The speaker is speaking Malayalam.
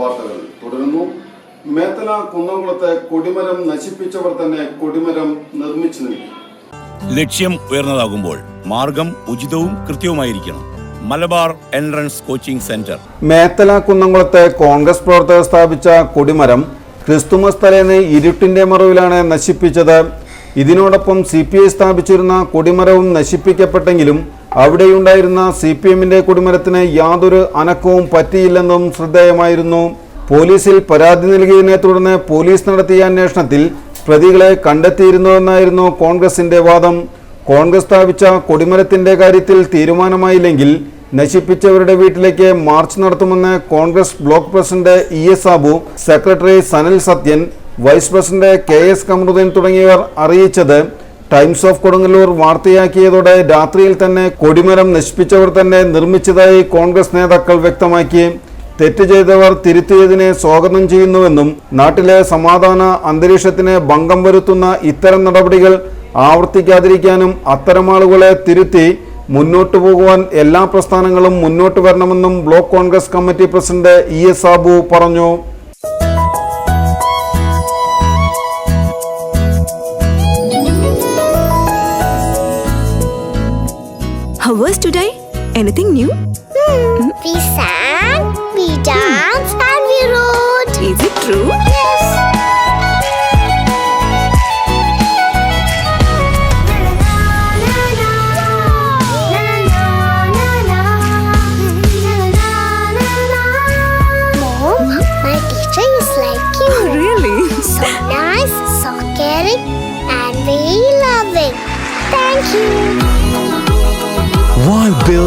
വാർത്തകൾ തുടരുന്നു. മേത്തല കുന്നംകുളത്തെ കൊടിമരം നശിപ്പിച്ചവർ തന്നെ കൊടിമരം നിർമ്മിച്ചു നൽകി. ലക്ഷ്യം ഉയർന്നതാകുമ്പോൾ മാർഗം ഉചിതവും കൃത്യവുമായിരിക്കണം. Malabar entrance coaching centre. Methala കുന്നംകുളത്തെ Congress പ്രവർത്തകർ സ്ഥാപിച്ച കൊടിമരം ക്രിസ്തുമസ് തലേന്ന് ഇരുട്ടിന്റെ മറവിലാണ് നശിപ്പിച്ചത് ഇതിനോടൊപ്പം സി പി ഐ സ്ഥാപിച്ചിരുന്ന കൊടിമരവും നശിപ്പിക്കപ്പെട്ടെങ്കിലും അവിടെയുണ്ടായിരുന്ന സി പി എമ്മിന്റെ കൊടിമരത്തിന് യാതൊരു അനക്കവും പറ്റിയില്ലെന്നും ശ്രദ്ധേയമായിരുന്നു. പോലീസിൽ പരാതി നൽകിയതിനെ തുടർന്ന് പോലീസ് നടത്തിയ അന്വേഷണത്തിൽ പ്രതികളെ കണ്ടെത്തിയിരുന്നുവെന്നായിരുന്നു കോൺഗ്രസിന്റെ വാദം. കോൺഗ്രസ് സ്ഥാപിച്ച കൊടിമരത്തിന്റെ കാര്യത്തിൽ തീരുമാനമായില്ലെങ്കിൽ നശിപ്പിച്ചവരുടെ വീട്ടിലേക്ക് മാർച്ച് നടത്തുമെന്ന് Congress block president E S secretary Sanal Sathyan vice president K S Kamaruddin തുടങ്ങിയവർ അറിയിച്ചത് ടൈംസ് ഓഫ് കൊടുങ്ങല്ലൂർ വാർത്തയാക്കിയതോടെ രാത്രിയിൽ തന്നെ കൊടിമരം നശിപ്പിച്ചവർ തന്നെ നിർമ്മിച്ചതായി കോൺഗ്രസ് നേതാക്കൾ വ്യക്തമാക്കി. തെറ്റ് ചെയ്തവർ തിരുത്തിയതിനെ സ്വാഗതം ചെയ്യുന്നുവെന്നും നാട്ടിലെ സമാധാന അന്തരീക്ഷത്തിന് ഭംഗം വരുത്തുന്ന ഇത്തരം നടപടികൾ ആവർത്തിക്കാതിരിക്കാനും അത്തരം ആളുകളെ തിരുത്തി മുന്നോട്ടു പോകുവാൻ എല്ലാ പ്രസ്ഥാനങ്ങളും മുന്നോട്ട് വരണമെന്നും block Congress committee president E S Sabu പറഞ്ഞു. How was today? Anything new? Hmm. Hmm? We sang, we danced, hmm. and we wrote. Is it true? Yes. Mom, my teacher is like you. Oh, really? So nice, so caring, and very loving. Thank you.